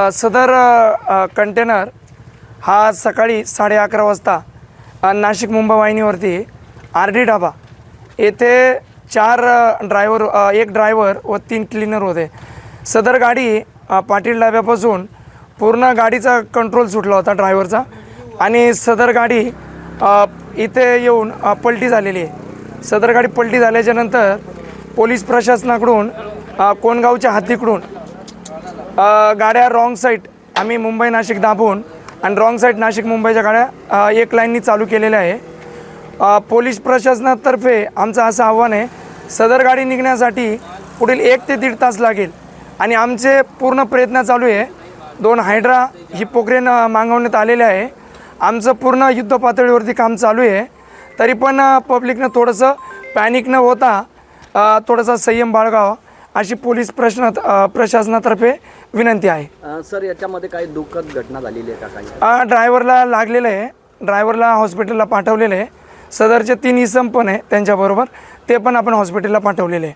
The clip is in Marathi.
सदर कंटेनर हा सकाळी साडे अकरा वाजता नाशिक मुंबई वाहिनीवरती आर डी ढाबा. येथे चार ड्रायव्हर एक ड्रायव्हर व तीन क्लीनर होते. सदर गाडी पाटील ढाब्यापासून पूर्ण गाडीचा कंट्रोल सुटला होता ड्रायव्हरचा आणि सदर गाडी इथे येऊन पलटी झालेली आहे. सदर गाडी पलटी झाल्याच्यानंतर पोलीस प्रशासनाकडून कोणगावच्या हद्दीकडून गाड्या रॉंग साईड आम्ही मुंबई नाशिक दाबून आणि रॉंग साईड नाशिक मुंबईच्या गाड्या एक लाईननी चालू केलेल्या आहे. पोलीस प्रशासनातर्फे आमचं असं आव्हान आहे सदर गाडी निघण्यासाठी पुढील एक ते दीड तास लागेल. आणि आमचे पूर्ण प्रयत्न चालू आहे. दोन हायड्रा ही पोखरेन मागवण्यात आलेले आहे. आमचं पूर्ण युद्ध पातळीवरती काम चालू आहे. तरी पण पब्लिकनं थोडंसं पॅनिक न होता थोडंसं थोडासा संयम बाळगावा. अशी पोलीस प्रश्न प्रशासनातर्फे विनंती आहे. सर याच्यामध्ये काही दुःखद घटना झालेली आहे का ड्रायव्हरला लागलेलं आहे. ड्रायव्हरला हॉस्पिटलला पाठवलेलं आहे. सदरचे तीन इसम पण आहे त्यांच्याबरोबर. ते पण आपण हॉस्पिटलला पाठवलेले आहे.